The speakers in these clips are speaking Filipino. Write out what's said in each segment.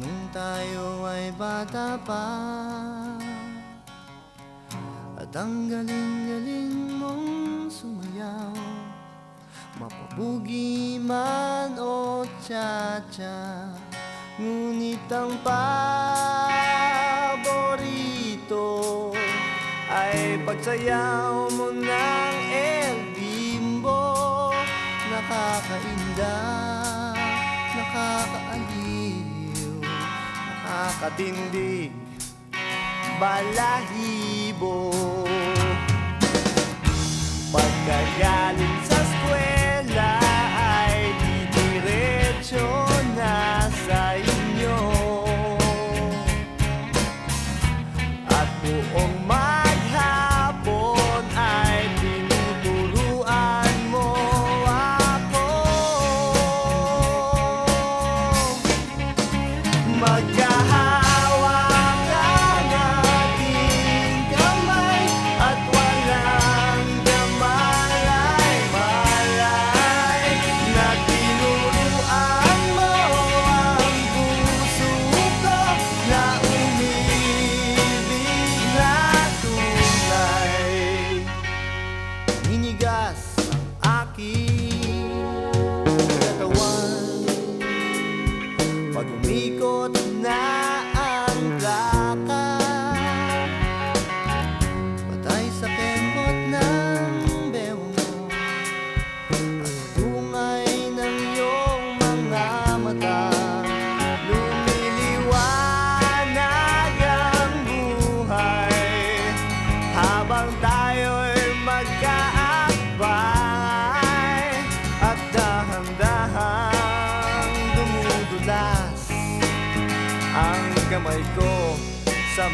Nung tayo ay bata pa At ang galing-galing mong sumayaw Mapabugi man o cha-cha Ngunit ang paborito Ay pagsayaw mo na katindi balahibo. Pagkagaling sa skwela.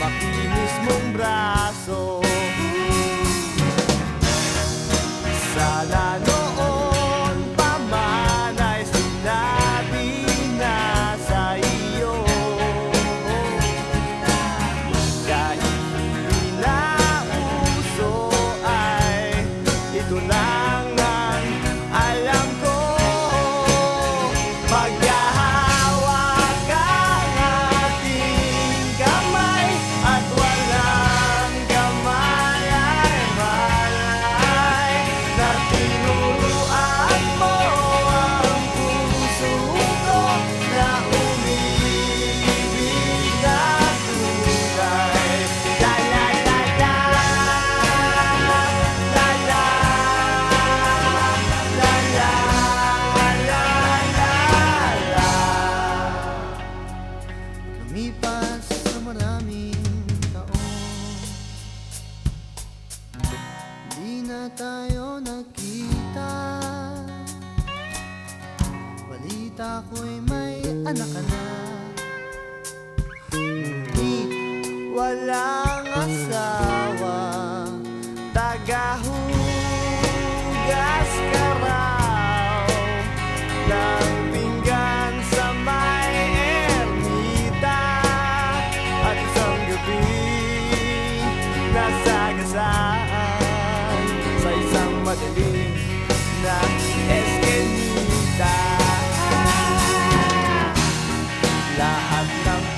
a ti mismo un brazo. lumipas sa maraming taon Di na tayo nagkita Balita ko'y may anak ka na. Ngunit wala I have ng